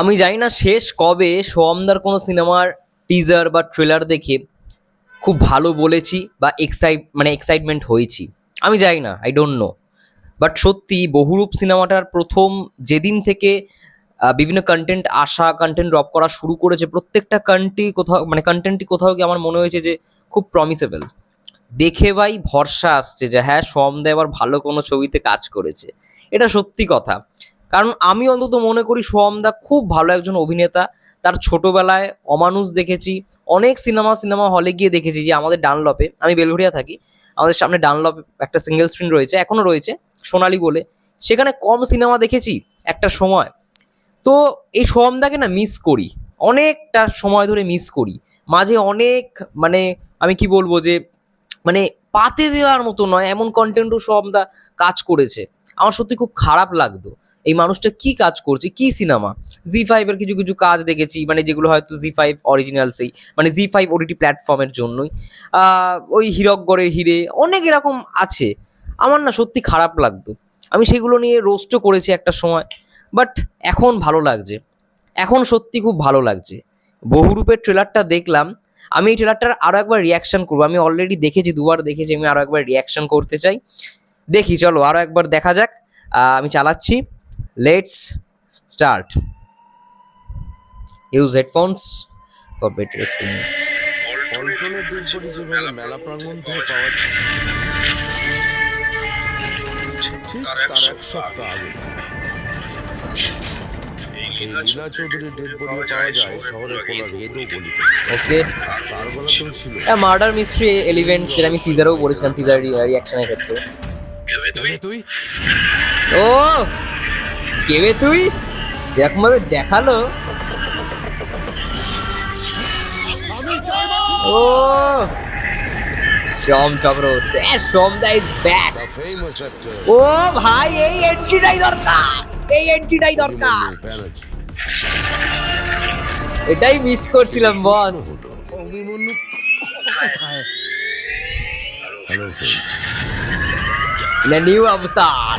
আমি জানি না শেষ কবে সোয়ামদার কোনো সিনেমার টিজার বা ট্রেলার দেখে খুব ভালো বলেছি বা এক্সাইট মানে এক্সাইটমেন্ট হয়েছি। আমি জানি না আই ডোন্ট নো বাট সত্যি বহুরূপ সিনেমাটার প্রথম যেদিন থেকে বিভিন্ন কন্টেন্ট আসা কন্টেন্ট ড্রপ করা শুরু করেছে, প্রত্যেকটা কন্টি কোথাও মানে কন্টেন্টই কোথাও গিয়ে আমার মনে হয়েছে যে খুব প্রমিসেবল দেখে ভাই ভরসা আসছে যে হ্যাঁ সোমদা এবার ভালো কোনো ছবিতে কাজ করেছে। এটা সত্যি কথা। কারণ আমি অন্তত মনে করি সোহমদা খুব ভালো একজন অভিনেতা। তার ছোটবেলায় অমানুষ দেখেছি, অনেক সিনেমা সিনেমা হলে গিয়ে দেখেছি যে আমাদের ডানলপে, আমি বেলঘরিয়া থাকি, আমাদের সামনে ডানলপ একটা সিঙ্গেল স্ক্রিন রয়েছে এখনও রয়েছে, সোনালি বলে। সেখানে কম সিনেমা দেখেছি একটা সময়। তো এই সোহমদাকে না মিস করি, অনেকটা সময় ধরে মিস করি। মাঝে অনেক মানে আমি কি বলব যে মানে পাতে দেওয়ার মতো নয়, এমন কন্টেন্টও সোহমদা কাজ করেছে। আমার সত্যি খুব খারাপ লাগতো। এই মানুষটা কি কাজ করছে? কি সিনেমা জি ফাইভের কিছু কিছু কাজ দেখেছি মানে যেগুলো হয়তো জি ফাইভ অরিজিনাল সেই মানে জি ফাইভ ওটিটি প্ল্যাটফর্মের জন্যই। ওই হীরকগড়ের হিরে অনেক এরকম আছে। আমার না সত্যি খারাপ লাগতো। আমি সেগুলো নিয়ে রোস্টও করেছি একটা সময় বাট এখন ভালো লাগছে। এখন সত্যি খুব ভালো লাগছে। বহুরূপের ট্রেলারটা দেখলাম, আমি এই ট্রেলারটার আরও একবার রিয়াকশন করব। আমি অলরেডি দেখেছি, দুবার দেখেছি, আমি আরও একবার রিয়াকশন করতে চাই। দেখি, চলো আরও একবার দেখা যাক। আমি চালাচ্ছি। Let's start use headphones for better experience পল্টনের দুর্গটি যেভাবে মেলা প্রাঙ্গণ থেকে পাওয়া যায় ঠিক তার এক সপ্তাহ আগে। লীলা চৌধুরীর ডেড বডি পাওয়া যায় শহরের কোন রেডও গলিতে ওকে তার গলাতেও ছিল। মার্ডার মিস্ট্রি এলিভেন্ট যেটা আমি টিজারেও বলেছিলাম টিজার রিয়াকশনের ক্ষেত্রে। তুই? ও! কেবে তুই এরকম ভাবে দেখাল। ও! সোম চক্রবর্তী সোম দা ইজ ব্যাক ও ভাই এই এন্ট্রিটাই দরকার। এই এন্ট্রিটাই দরকার। এটাই মিস করছিলাম বস নিউ অবতার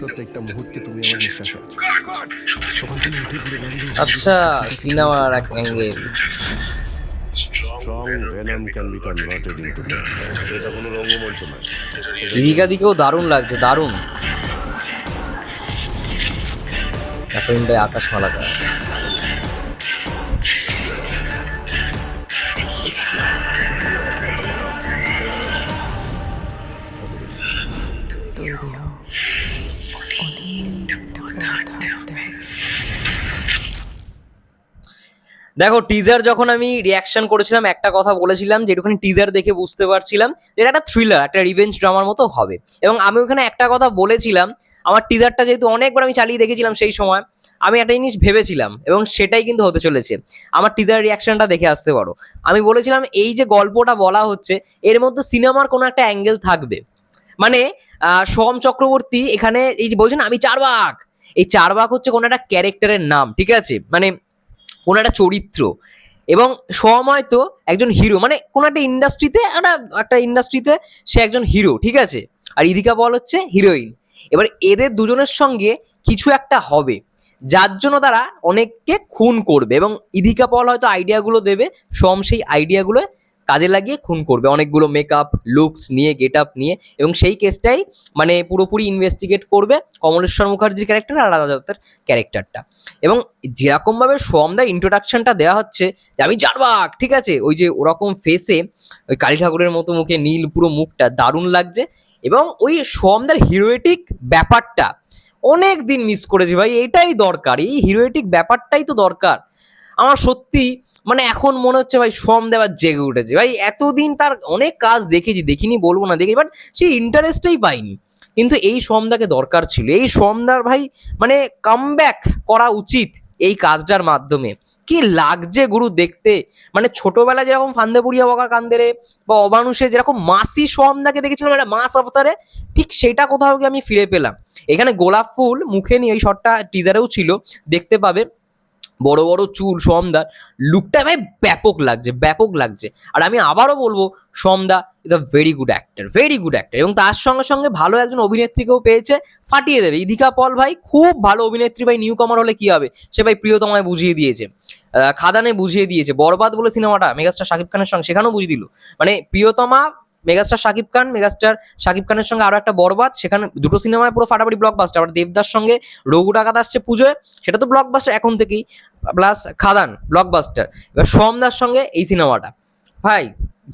প্রত্যেকটা মুহূর্তে তুমি আমার নিঃশ্বাসে আছো। আচ্ছা সিনেমার এক angle strong venom can be converted into এটা কোনো রঙ্গমঞ্চ নয়। এদিকা দিকেও দারুণ লাগছে দারুণ। এতদিন ভাই আকাশ মালাকা দেখো টিজার যখন আমি রিয়াকশন করেছিলাম, একটা কথা বলেছিলাম যে একটুখানি টিজার দেখে বুঝতে পারছিলাম যে এটা একটা থ্রিলার একটা রিভেঞ্জ ড্রামার মতো হবে। এবং আমি ওখানে একটা কথা বলেছিলাম, আমার টিজারটা যেহেতু অনেকবার আমি চালিয়ে দেখেছিলাম সেই সময়, আমি একটা জিনিস ভেবেছিলাম এবং সেটাই কিন্তু হতে চলেছে। আমার টিজার রিয়াকশনটা দেখে আসতে পারো। আমি বলেছিলাম, এই যে গল্পটা বলা হচ্ছে, এর মধ্যে সিনেমার কোনো একটা অ্যাঙ্গেল থাকবে। মানে সোম চক্রবর্তী এখানে এই যে বলছেন আমি চারবাক এই চারবাক হচ্ছে কোনো একটা ক্যারেক্টারের নাম, ঠিক আছে? মানে কোনো একটা চরিত্র। এবং সময় তো একজন হিরো মানে কোনো একটা ইন্ডাস্ট্রিতে একটা একটা ইন্ডাস্ট্রিতে সে একজন হিরো ঠিক আছে? আর ইদিকা বল হচ্ছে হিরোইন এবার এদের দুজনের সঙ্গে কিছু একটা হবে, যার জন্য তারা অনেককে খুন করবে। এবং ইদিকা পল হয়তো আইডিয়াগুলো দেবে সম সেই আইডিয়াগুলো কাজে লাগিয়ে খুন করবে। অনেকগুলো মেকআপ লুকস নিয়ে গেট আপ নিয়ে এবং সেই কেসটাই মানে পুরোপুরি ইনভেস্টিগেট করবে কমলেশ্বর মুখার্জির ক্যারেক্টার আর রাজা দত্তের ক্যারেক্টারটা এবং যেরকমভাবে সোমদার ইন্ট্রোডাকশনটা দেওয়া হচ্ছে যে, আমি চারবাক ঠিক আছে? ওই যে ওরকম ফেসে ওই কালী ঠাকুরের মতো মুখে নীল পুরো মুখটা দারুণ লাগছে এবং ওই সোমদার হিরোয়েটিক ব্যাপারটা অনেক দিন মিস করেছি ভাই। এটাই দরকার। এই হিরোয়েটিক ব্যাপারটাই তো দরকার। আমার সত্যি মানে এখন মনে হচ্ছে ভাই সোম দেওয়ার জেগে উঠেছে। ভাই এতদিন তার অনেক কাজ দেখেছি, দেখিনি, বলব না দেখি বাট সেই ইন্টারেস্টটাই পাইনি কিন্তু এই সোমদাকে দরকার ছিল। এই সোমদার ভাই মানে কামব্যাক করা উচিত এই কাজটার মাধ্যমে। কি লাগছে গুরু দেখতে? মানে ছোটবেলায় যেরকম ফান্দেপুরিয়া বকা কান্দেরে বা অমানুষে যেরকম মাসি সোমদাকে দেখেছিলাম, একটা মাস অবতারে, ঠিক সেটা কোথাও গিয়ে আমি ফিরে পেলাম। এখানে গোলাপ ফুল মুখে নিয়ে, এই শটটা টিজারেও ছিল, দেখতে পাবে। বড় বড় চুল সোমদার লুকটা ভাই ব্যাপক লাগছে ব্যাপক লাগছে। আর আমি আবারও বলব সোমদা is a very good actor very good actor এবং তার সঙ্গে সঙ্গে ভালো একজন অভিনেত্রীকেও পেয়েছে, ফাটিয়ে দেবে। ইদিকা পল ভাই খুব ভালো অভিনেত্রী, ভাই নিউ কমার হলে কি হবে? সে ভাই প্রিয়তমায় বুঝিয়ে দিয়েছে। খাদানে বুঝিয়ে দিয়েছে। বরবাদ বলে সিনেমাটা মেগাস্টার শাকিব খানের সঙ্গে সেখানেও বুঝিয়ে দিল। মানে প্রিয়তমা মেগাস্টার শাকিব খান, মেগাস্টার শাকিব খানের সঙ্গে আরও একটা বরবাদ, সেখানে দুটো সিনেমায় পুরো ফাটাফাটি ব্লকবাস্টার আবার দেবদার সঙ্গে রঘু ডাকাত আসছে পুজোয়, সেটা তো ব্লকবাস্টার এখন থেকেই প্লাস খাদান ব্লকবাস্টার এবার সোমদার সঙ্গে এই সিনেমাটা। ভাই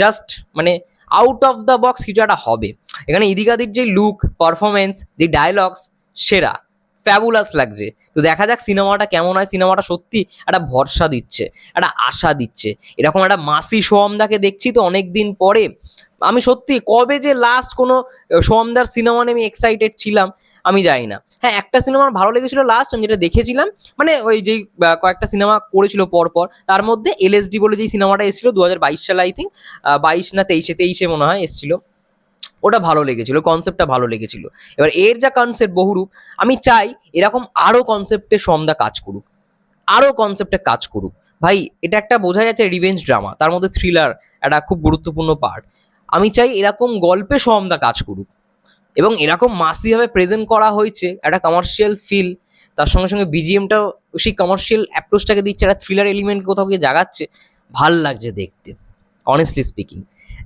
জাস্ট মানে আউট অফ দ্য বক্স কিছু একটা হবে। এখানে ইদিকাদির যে লুক পারফরমেন্স যে ডায়লগস সেরা। ফ্যাবুলাস লাগছে। তো দেখা যাক সিনেমাটা কেমন হয়। সিনেমাটা সত্যি একটা ভরসা দিচ্ছে, একটা আশা দিচ্ছে। এরকম একটা মাসি সোমদাকে দেখছি তো অনেক দিন পরে। আমি সত্যি, কবে যে লাস্ট কোনো সোমদার সিনেমা নিয়ে আমি এক্সাইটেড ছিলাম, আমি জানি না। হ্যাঁ একটা সিনেমা ভালো লেগেছিল লাস্ট আমি যেটা দেখেছিলাম মানে ওই যেই কয়েকটা সিনেমা করেছিল পরপর, তার মধ্যে এলএসডি বলে যেই সিনেমাটা এসেছিল, দু হাজার বাইশ সালে আই থিঙ্ক বাইশ না তেইশে তেইশে মনে হয় এসেছিল। ওটা ভালো লেগেছিল কনসেপ্টটা ভালো লেগেছিল। এবার এর যা কনসেপ্ট বহুরূপ, আমি চাই এরকম আরও কনসেপ্টে সমদা কাজ করুক আরও কনসেপ্টে কাজ করুক। ভাই, এটা একটা বোঝা যাচ্ছে রিভেঞ্জ ড্রামা তার মধ্যে থ্রিলার একটা খুব গুরুত্বপূর্ণ পার্ট আমি চাই এরকম গল্পে সমদা কাজ করুক, এবং এরকম মাসিভাবে প্রেজেন্ট করা হয়েছে একটা কমার্শিয়াল ফিল তার সঙ্গে সঙ্গে বিজিএমটাও সেই কমার্শিয়াল অ্যাপ্রোচটাকে দিচ্ছে, একটা থ্রিলার এলিমেন্ট কোথাও গিয়ে জাগাচ্ছে, ভালো লাগছে দেখতে অনেস্টলি স্পিকিং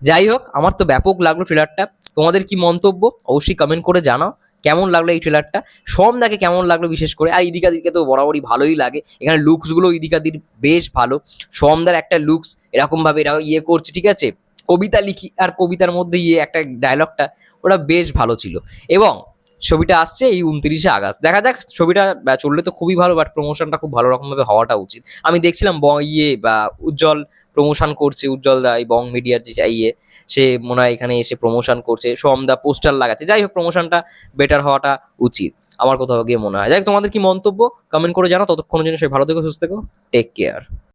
যাই হোক আমার তো ব্যাপক লাগল ট্রেলারটা তোমাদের কি মন্তব্য? অবশ্যই কমেন্ট করে জানাও। কেমন লাগল এই ট্রেলারটা সোমদাকে কেমন লাগল বিশেষ করে? আর ইদিকা দিকে তো বরাবরই ভালোই লাগে। এখানে লুকসগুলো ইদিকা দির বেশ ভালো। সোমদার একটা লুকস এরকমভাবে এরা ইয়ে করছে, ঠিক আছে? কবিতা লিখি আর কবিতার মধ্যে ইয়ে একটা ডায়লগটা ওটা বেশ ভালো ছিল। এবং ছবিটা আসছে এই উনত্রিশে আগস্ট। দেখা যাক, ছবিটা চললে তো খুবই ভালো বাট প্রমোশনটা খুব ভালো রকমভাবে হওয়াটা উচিত। আমি দেখছিলাম ব- ইয়ে বা, উজ্জ্বল প্রমোশন করছে, উজ্জ্বল দা, এই বং মিডিয়ার যে ইয়ে সে মনে হয় এখানে এসে প্রমোশন করছে সোম দা পোস্টার লাগাচ্ছে। যাই হোক প্রমোশনটা বেটার হওয়াটা উচিত। আমার কোথাও গিয়ে মনে হয়। যাই তোমাদের কি মন্তব্য? কমেন্ট করে জানাও। ততক্ষণের জন্য সে ভালো থেকো, সুস্থ থেকো। Take care